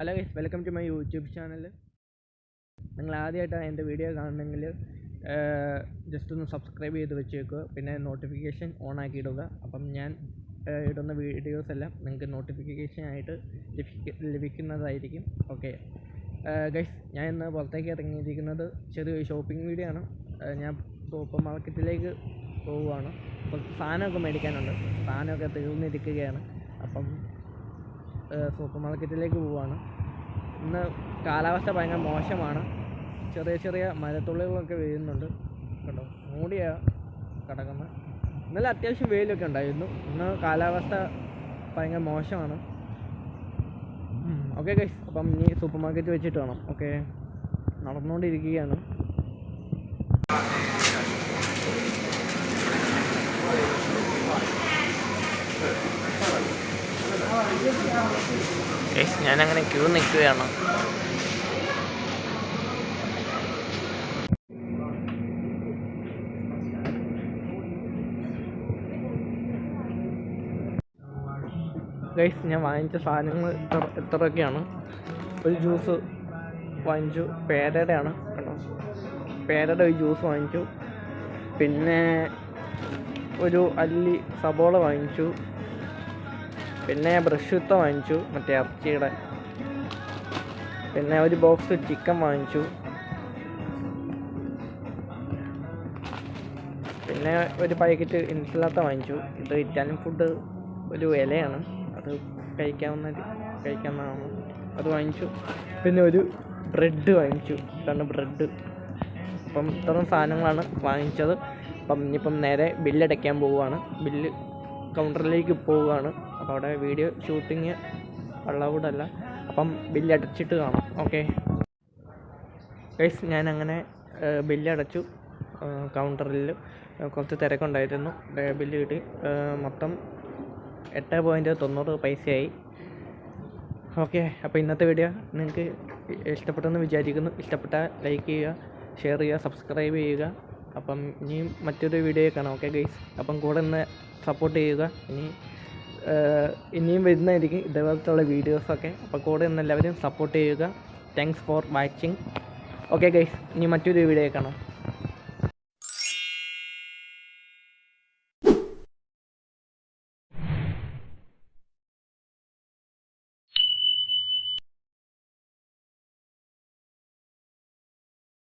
Hello guys welcome to my YouTube channel നിങ്ങൾ ആദ്യമായിട്ടാണ് എന്റെ വീഡിയോ കാണുന്നെങ്കിൽ ജസ്റ്റ് ഒന്ന് സബ്സ്ക്രൈബ് ചെയ്ത് വെച്ചേക്കുക. പിന്നെ നോട്ടിഫിക്കേഷൻ ഓൺ ആക്കി ഇടുക അപ്പം ഞാൻ ഇടുന്ന വീഡിയോസ് എല്ലാം നിങ്ങൾക്ക് നോട്ടിഫിക്കേഷൻ ആയിട്ട് ലഭിക്ക ലഭിക്കുന്നതായിരിക്കും. ഓക്കെ ഗൈസ് ഞാൻ ഇന്ന് പുറത്തേക്ക് ഇറങ്ങിയിരിക്കുന്നത് ചെറിയൊരു ഷോപ്പിംഗ് വീഡിയോ ആണ്. ഞാൻ സൂപ്പർ മാർക്കറ്റിലേക്ക് പോവുകയാണ്. കുറച്ച് സാധനമൊക്കെ മേടിക്കാനുണ്ട്. സാധനമൊക്കെ തീർന്നിരിക്കുകയാണ്. അപ്പം സൂപ്പർ മാർക്കറ്റിലേക്ക് പോവുകയാണ് ഇന്ന് കാലാവസ്ഥ ഭയങ്കര മോശമാണ്. ചെറിയ ചെറിയ മഴത്തുള്ളികളൊക്കെ വീഴുന്നുണ്ട്. കണ്ടോ? മൂടിയ കിടക്കുന്നത് ഇന്നലെ അത്യാവശ്യം വെയിലൊക്കെ ഉണ്ടായിരുന്നു. ഇന്ന് കാലാവസ്ഥ ഭയങ്കര മോശമാണ്. ഓക്കെ ഗൈസ് അപ്പം ഇനി സൂപ്പർ മാർക്കറ്റ് വെച്ചിട്ട് വേണം. ഓക്കെ നടന്നുകൊണ്ടിരിക്കുകയാണ്. ഞാനങ്ങനെ ക്യൂ നിൽക്കുകയാണ് ഗൈസ് ഞാൻ വാങ്ങിച്ച സാധനങ്ങൾ എത്രയൊക്കെയാണ് ഒരു ജ്യൂസ് വാങ്ങിച്ചു. പേരയുടെ ആണ് കേട്ടോ. പേരയുടെ ഒരു ജ്യൂസ് വാങ്ങിച്ചു. പിന്നെ ഒരു അല്ലി സബോള വാങ്ങിച്ചു. പിന്നെ ബ്രഷ് വാങ്ങിച്ചു. മറ്റേ ഇറച്ചിയുടെ. പിന്നെ ഒരു ബോക്സ് ചിക്കൻ വാങ്ങിച്ചു. പിന്നെ ഒരു പാക്കറ്റ് ഇൻസുലാത്ത വാങ്ങിച്ചു. ഇത് ഇറ്റാലിയൻ ഫുഡ് ഒരു ഇലയാണ്. അത് കഴിക്കാവുന്ന കഴിക്കാവുന്നതാണ്. അത് വാങ്ങിച്ചു. പിന്നെ ഒരു ബ്രെഡ് വാങ്ങിച്ചു. ഇതാണ് ബ്രെഡ് അപ്പം ഇത്രയും സാധനങ്ങളാണ് വാങ്ങിച്ചത്. അപ്പം ഇനിയിപ്പം നേരെ ബില്ലടയ്ക്കാൻ പോവുകയാണ്. ബില്ല് കൗണ്ടറിലേക്ക് പോവുകയാണ്. അപ്പോൾ അവിടെ വീഡിയോ ഷൂട്ടിങ് അല്ല അപ്പം ബില്ലടച്ചിട്ട് കാണാം. ഓക്കെ ഗൈസ് ഞാൻ അങ്ങനെ ബില്ലടച്ചു കൗണ്ടറിൽ കുറച്ച് തിരക്കുണ്ടായിരുന്നു. ബില്ല് കിട്ടി. മൊത്തം എട്ട് പോയിന്റ് തൊണ്ണൂറ് പൈസയായി. ഓക്കെ അപ്പോൾ ഇന്നത്തെ വീഡിയോ നിങ്ങൾക്ക് ഇഷ്ടപ്പെട്ടെന്ന് വിചാരിക്കുന്നു. ഇഷ്ടപ്പെട്ടാൽ ലൈക്ക് ചെയ്യുക ഷെയർ ചെയ്യുക സബ്സ്ക്രൈബ് ചെയ്യുക. അപ്പം ഇനിയും മറ്റൊരു വീഡിയോ കാണാം ഓക്കെ ഗൈസ് അപ്പം കൂടെ നിന്ന് സപ്പോർട്ട് ചെയ്യുക. ഇനി ഇനിയും വരുന്നതായിരിക്കും ഇതേപോലത്തുള്ള വീഡിയോസൊക്കെ അപ്പോൾ കൂടെ നിന്ന് എല്ലാവരും സപ്പോർട്ട് ചെയ്യുക. Thanks for watching okay guys ഇനി മറ്റൊരു വീഡിയോ കാണാം